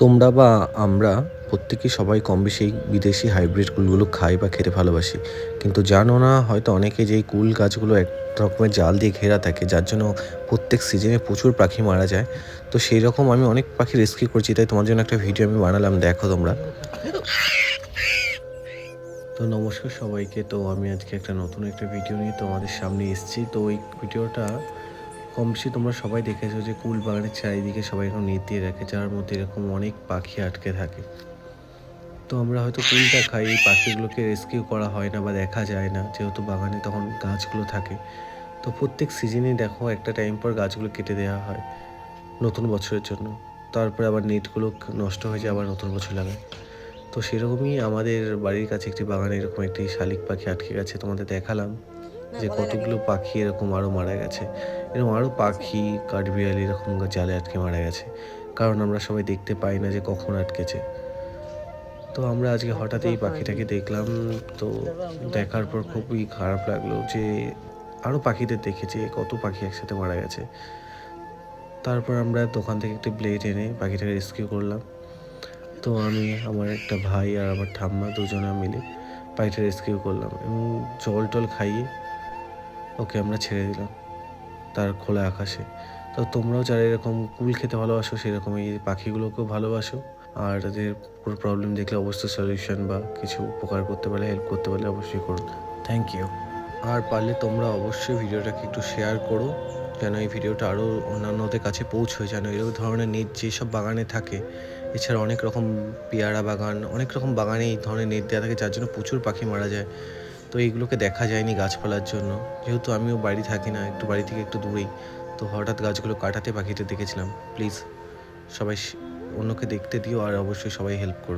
তোমরা বা আমরা প্রত্যেকেই সবাই কম বেশি বিদেশি হাইব্রিড কুলগুলো খাই বা খেতে ভালোবাসি। কিন্তু জানো না, হয়তো অনেকে যে কুল গাছগুলো এক রকমের জাল দিয়ে ঘেরা থাকে, যার জন্য প্রত্যেক সিজনে প্রচুর পাখি মারা যায়। তো সেই রকম আমি অনেক পাখি রেস্কিউ করছি, তাই তোমার জন্য একটা ভিডিও আমি বানালাম, দেখো তোমরা। তো নমস্কার সবাইকে, তো আমি আজকে একটা নতুন একটা ভিডিও নিয়ে তোমাদের সামনে এসেছি। তো এই ভিডিওটা কম তোমরা সবাই দেখেছ যে কুল বাগানের চারিদিকে সবাই এখন নেট দিয়ে রাখে যার মধ্যে এরকম অনেক পাখি আটকে থাকে। তো আমরা হয়তো কুলটা খাই, এই পাখিগুলোকে রেস্কিউ করা হয় না বা দেখা যায় না, যেহেতু বাগানে তখন গাছগুলো থাকে। তো প্রত্যেক সিজনে দেখো একটা টাইম পর গাছগুলো কেটে দেওয়া হয় নতুন বছরের জন্য। তারপরে আবার নেটগুলো নষ্ট হয়ে যায়, আবার নতুন বছর লাগায় তো সেরকমই আমাদের বাড়ির কাছে একটি বাগানে এরকম একটি শালিক পাখি আটকে গেছে, তোমাদের দেখালাম। যে কতগুলো পাখি এরকম আরও মারা গেছে। এরকম আরও পাখি কাঠবিড়াল এরকম জালে আটকে মারা গেছে। কারণ আমরা সবাই দেখতে পাই না যে কখন আটকেছে। তো আমরা আজকে হঠাৎ এই পাখিটাকে দেখলাম তো দেখার পর খুবই খারাপ লাগল যে আরও পাখিদের দেখেছি কত পাখি একসাথে মারা গেছে। তারপর আমরা দোকান থেকে একটি ব্লেড এনে পাখিটাকে রেস্কিউ করলাম। তো আমি আমার একটা ভাই আর আমার ঠাম্মা দুজনে মিলে পাখিটা রেস্কিউ করলাম এবং জল টল খাইয়ে ওকে আমরা ছেড়ে দিলাম। তার খোলা আকাশে। তো তোমরাও যারা এরকম কুল খেতে ভালোবাসো সেরকম এই পাখিগুলোকেও ভালোবাসো। আর তাদের কোনো প্রবলেম দেখলে অবশ্যই সলিউশন বা কিছু উপকার করতে পারলে হেল্প করতে পারলে অবশ্যই করো। থ্যাংক ইউ আর পারলে তোমরা অবশ্যই ভিডিওটাকে একটু শেয়ার করো যেন এই ভিডিওটা আরও অন্যান্যদের কাছে পৌঁছয় যেন এরকম ধরনের নেট যেসব বাগানে থাকে এছাড়া অনেক রকম পেয়ারা বাগান অনেক রকম বাগানে এই ধরনের নেট দেওয়া থাকে যার জন্য প্রচুর পাখি মারা যায়। তো এইগুলোকে দেখা যায়নি গাছপালার জন্য। যেহেতু আমিও বাড়ি থাকি না, একটু বাড়ি থেকে একটু দূরেই, তো হঠাৎ গাছগুলো কাটাতে পাখিতে দেখেছিলাম। প্লিজ, সবাই অন্যকে দেখতে দিও আর অবশ্যই সবাই হেল্প করো।